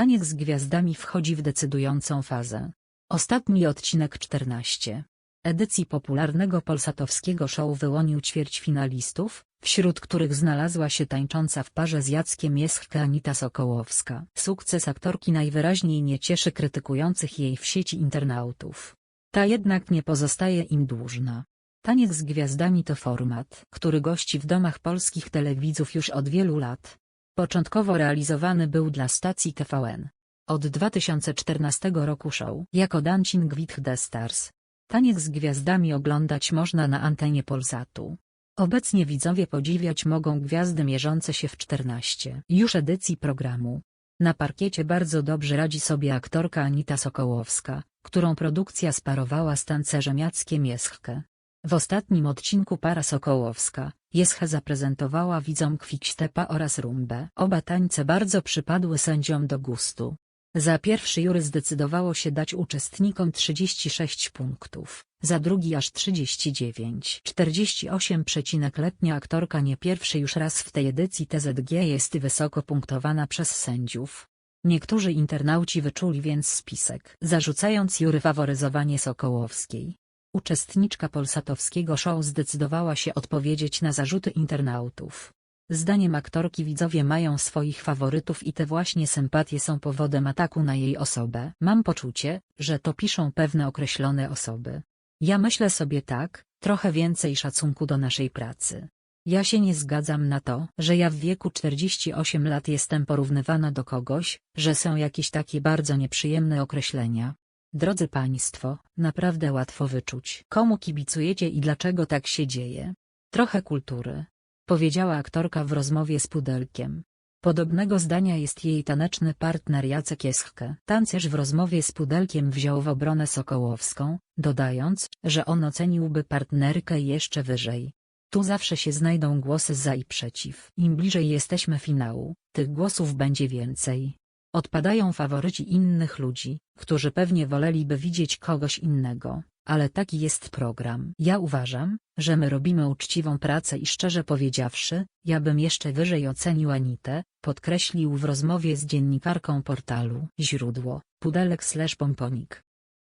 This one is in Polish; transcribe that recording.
Taniec z gwiazdami wchodzi w decydującą fazę. Ostatni odcinek 14 edycji popularnego polsatowskiego show wyłonił ćwierćfinalistów, wśród których znalazła się tańcząca w parze z Jackiem Jeschke Anita Sokołowska. Sukces aktorki najwyraźniej nie cieszy krytykujących jej w sieci internautów. Ta jednak nie pozostaje im dłużna. Taniec z gwiazdami to format, który gości w domach polskich telewidzów już od wielu lat. Początkowo realizowany był dla stacji TVN. Od 2014 roku show jako Dancing with the Stars. Taniec z gwiazdami oglądać można na antenie Polsatu. Obecnie widzowie podziwiać mogą gwiazdy mierzące się w 14 już edycji programu. Na parkiecie bardzo dobrze radzi sobie aktorka Anita Sokołowska, którą produkcja sparowała z tancerzem Jackiem Jeschke. W ostatnim odcinku para Sokołowska, Jeschke zaprezentowała widzom quickstepa oraz rumbę. Oba tańce bardzo przypadły sędziom do gustu. Za pierwszy jury zdecydowało się dać uczestnikom 36 punktów, za drugi aż 39. 48 przecinek letnia aktorka nie pierwszy już raz w tej edycji TZG jest wysoko punktowana przez sędziów. Niektórzy internauci wyczuli więc spisek, zarzucając jury faworyzowanie Sokołowskiej. Uczestniczka polsatowskiego show zdecydowała się odpowiedzieć na zarzuty internautów. Zdaniem aktorki widzowie mają swoich faworytów i te właśnie sympatie są powodem ataku na jej osobę. Mam poczucie, że to piszą pewne określone osoby. Ja myślę sobie tak, trochę więcej szacunku do naszej pracy. Ja się nie zgadzam na to, że ja w wieku 48 lat jestem porównywana do kogoś, że są jakieś takie bardzo nieprzyjemne określenia. Drodzy Państwo, naprawdę łatwo wyczuć, komu kibicujecie i dlaczego tak się dzieje. Trochę kultury, powiedziała aktorka w rozmowie z Pudelkiem. Podobnego zdania jest jej taneczny partner Jacek Jeschke. Tancerz w rozmowie z Pudelkiem wziął w obronę Sokołowską, dodając, że on oceniłby partnerkę jeszcze wyżej. Tu zawsze się znajdą głosy za i przeciw. Im bliżej jesteśmy finału, tych głosów będzie więcej. Odpadają faworyci innych ludzi, którzy pewnie woleliby widzieć kogoś innego, ale taki jest program. Ja uważam, że my robimy uczciwą pracę i szczerze powiedziawszy, ja bym jeszcze wyżej ocenił Anitę, podkreślił w rozmowie z dziennikarką portalu Źródło, Pudelek slash Pomponik.